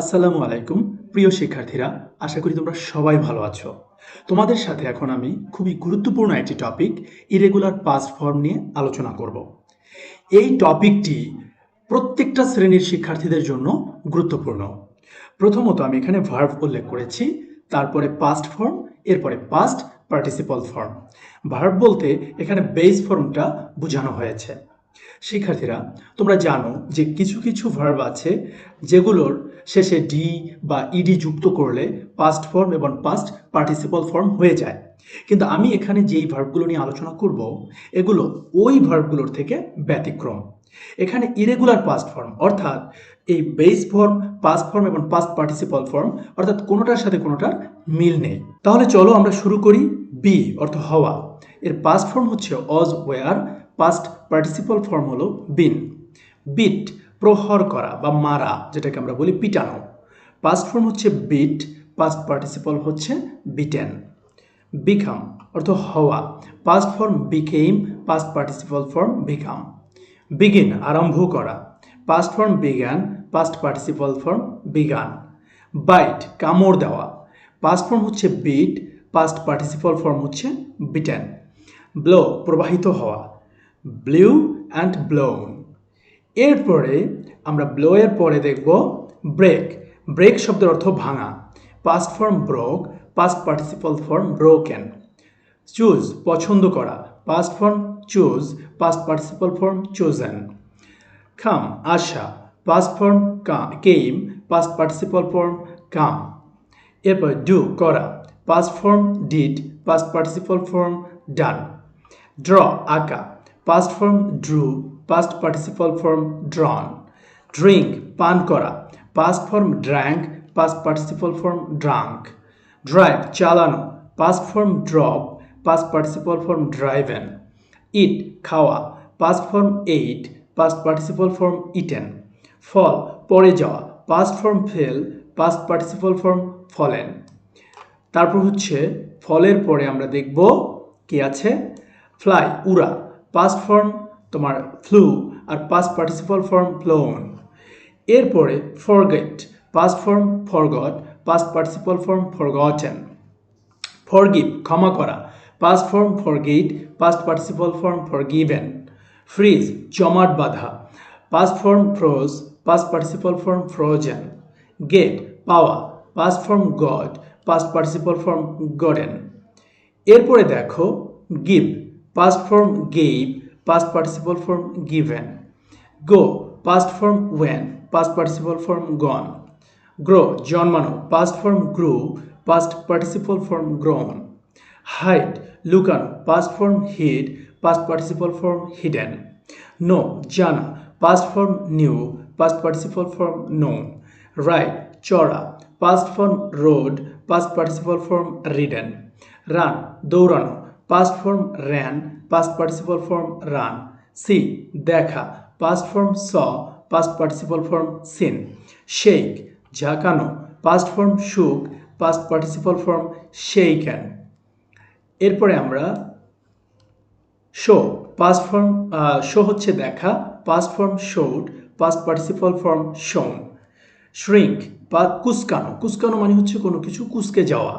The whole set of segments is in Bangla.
আসসালামু আলাইকুম, প্রিয় শিক্ষার্থীরা, আশা করি তোমরা সবাই ভালো আছো। তোমাদের সাথে এখন আমি খুবই গুরুত্বপূর্ণ একটি টপিক ইরেগুলার পাস্ট ফর্ম নিয়ে আলোচনা করব। এই টপিকটি প্রত্যেকটা শ্রেণির শিক্ষার্থীদের জন্য গুরুত্বপূর্ণ। প্রথমত আমি এখানে ভার্ব উল্লেখ করেছি, তারপরে পাস্ট ফর্ম এরপরে পাস্ট পার্টিসিপাল ফর্ম ভার্ব বলতে এখানে বেস ফর্মটা বোঝানো হয়েছে। শিক্ষার্থীরা, তোমরা জানো যে কিছু কিছু ভার্ব আছে যেগুলোর শেষে ডি বা ইডি যুক্ত করলে পাস্ট ফর্ম এবং পাস্ট পার্টিসিপাল ফর্ম হয়ে যায়। কিন্তু আমি এখানে যেই ভার্বগুলো নিয়ে আলোচনা করব, এগুলো ওই ভার্বগুলোর থেকে ব্যতিক্রম। এখানে ইরেগুলার পাস্ট ফর্ম অর্থাৎ এই বেস ফর্ম পাস্ট ফর্ম এবং পাস্ট পার্টিসিপাল ফর্ম অর্থাৎ কোনোটার সাথে কোনোটার মিল নেই। তাহলে চলো আমরা শুরু করি বি অর্থ হওয়া। এর পাস্ট ফর্ম হচ্ছে was war past participle form হলো বিন বিট প্রহর করা বা মারা, যেটাকে আমরা বলি পিটানো। পাস্ট ফর্ম হচ্ছে বিট পাস্ট পার্টিসিপাল হচ্ছে বিটেন বিকাম অর্থ হওয়া। Past form became past participle form become begin আরম্ভ করা। Past form began past participle form begun bite কামড় দেওয়া। পাস্ট ফর্ম হচ্ছে বিট পাস্ট পার্টিসিপাল ফর্ম হচ্ছে বিটেন ব্লো প্রবাহিত হওয়া। ব্লিউ অ্যান্ড ব্লোন এরপরে আমরা ব্লো এর পরে দেখব ব্রেক ব্রেক শব্দের অর্থ ভাঙা। Past form broke past participle form broken choose পছন্দ করা। Past form chose past participle form chosen come আশা past form came past participle form come এরপর ডু করা। Past form did past participle form done draw আঁকা। Past form drew past participle form drawn drink পান করা past form drank past participle form drunk drive চালানো past form drove past participle form driven eat খাওয়া past form ate past participle form eaten fall পড়ে যাওয়া. Past form fell past participle form fallen তারপর হচ্ছে, ফলের পরে আমরা দেখব কি আছে? ফ্লাই উড়া. পাস্ট ফর্ম তোমার ফ্লু আর পাস্ট পার্টিসিপাল ফর্ম ফ্লোন এরপরে forget past form forgot past participle form forgotten forgive ক্ষমা করা past form forgave past participle form forgiven freeze জমাট বাঁধা past form froze past participle form frozen get পাওয়া past form got past participle form gotten এরপরে দেখো give past form gave past participle form given go past form went past participle form gone grow জন্মানো past form grew past participle form grown hide লুকানো past form hid past participle form hidden know জানা past form knew past participle form known ride চড়া past form rode past participle form ridden run দৌড়ানো past form ran past participle form run see দেখা past form saw past participle form seen shake ঝাঁকানো past form shook past participle form shaken এরপরে আমরা শো পাস্ট ফর্ম শো হচ্ছে দেখা past form showed past participle form shown shrink বা কুসকানো কুসকানো মানে হচ্ছে কোনো কিছু কুসকে যাওয়া.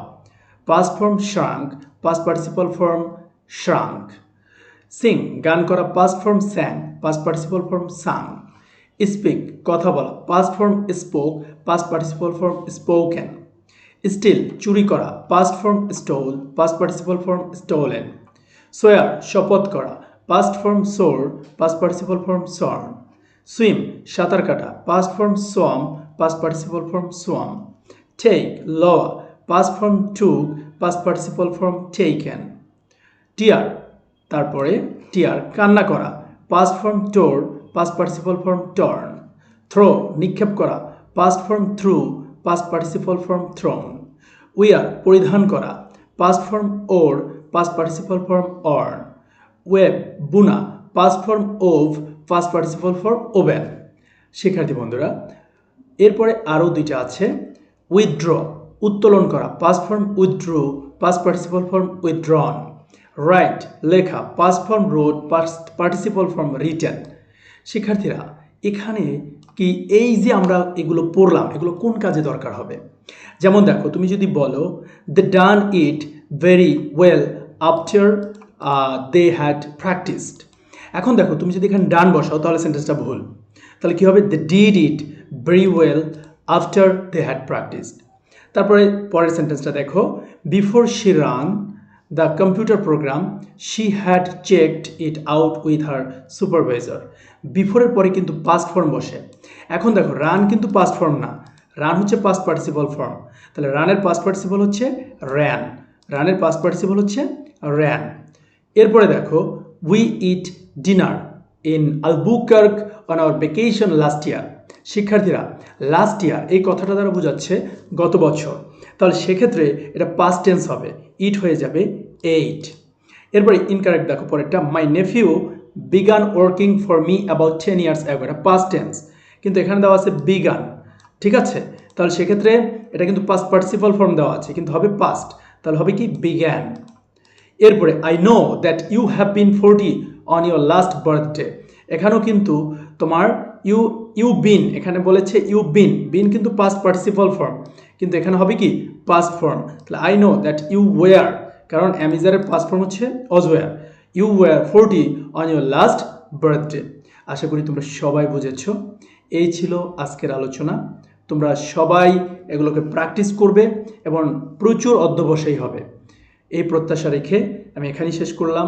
Past form shrank past participle form shrunk sing গান করা past form sang past participle form sung speak কথা বলা past form spoke past participle form spoken steal চুরি করা past form stole past participle form stolen swear শপথ করা past form swore past participle form sworn swim সাঁতার কাটা past form swam past participle form swum take লওয়া past form took past participle form taken tear তারপরে টিয়ার কান্না করা. Past form tore past participle form torn throw নিক্ষেপ করা. Past form threw past participle form thrown wear পরিধান করা. Past form wore past participle form worn weave বুনা past form wove past participle form woven শিক্ষার্থী বন্ধুরা, এরপরে আরও দুইটা আছে. উইথড্র উত্তোলন করা past form withdrew past participle form withdrawn write লেখা past form wrote participle form written শিক্ষার্থীরা, এখানে কি এই যে আমরা এগুলো পড়লাম, এগুলো কোন কাজে দরকার হবে? যেমন দেখো, তুমি যদি বলো they done it very well after they had practised এখন দেখো, তুমি যদি এখানে ডান বসাও, তাহলে সেন্টেন্সটা ভুল। তাহলে কী হবে? They did it very well after they had practised তারপরে পরের সেন্টেন্সটা দেখো। Before she ran the computer program she had checked it out with her supervisor বিফোরের পরে কিন্তু পাস্ট ফর্ম বসে। এখন দেখো রান কিন্তু পাস্ট ফর্ম না। রান হচ্ছে পাস্ট পার্টিসিপল ফর্ম তাহলে রানের পাস্ট পার্টিসিপল হচ্ছে র্যান রানের পাস্ট পার্টিসিপল হচ্ছে র্যান এরপরে দেখো we ate dinner in Albuquerque on our vacation last year শিক্ষার্থীরা লাস্ট ইয়ার এই কথাটা দ্বারা বোঝাচ্ছে গত বছর। তাহলে সেক্ষেত্রে এটা পাস্ট টেন্স হবে ইট হয়ে যাবে এইট এরপরে ইনকারেক্ট দেখো, পরেরটা my nephew begun working for me about ten years ago এটা পাস্ট টেন্স কিন্তু এখানে দেওয়া আছে বিগান ঠিক আছে? তাহলে সেক্ষেত্রে এটা কিন্তু পাস্ট পার্টিসিপাল ফর্ম দেওয়া আছে, কিন্তু হবে পাস্ট তাহলে হবে কি? বিগ্যান এরপরে I know that you have been forty on your last birthday এখানেও কিন্তু তোমার ইউ ইউ বিন এখানে বলেছে ইউ বিন বিন কিন্তু পাস্ট পার্টিসিপাল ফর্ম কিন্তু এখানে হবে কি পাস্ট ফর্ম তাহলে I know that you were কারণ অ্যামিজারের পাস্ট ফর্ম হচ্ছে was were you were forty on your last birthday আশা করি তোমরা সবাই বুঝেছ, এই ছিল আজকের আলোচনা, তোমরা সবাই এগুলোকে প্র্যাকটিস করবে এবং প্রচুর অধ্যবসায়ী হবে, এই প্রত্যাশা রেখে আমি এখানেই শেষ করলাম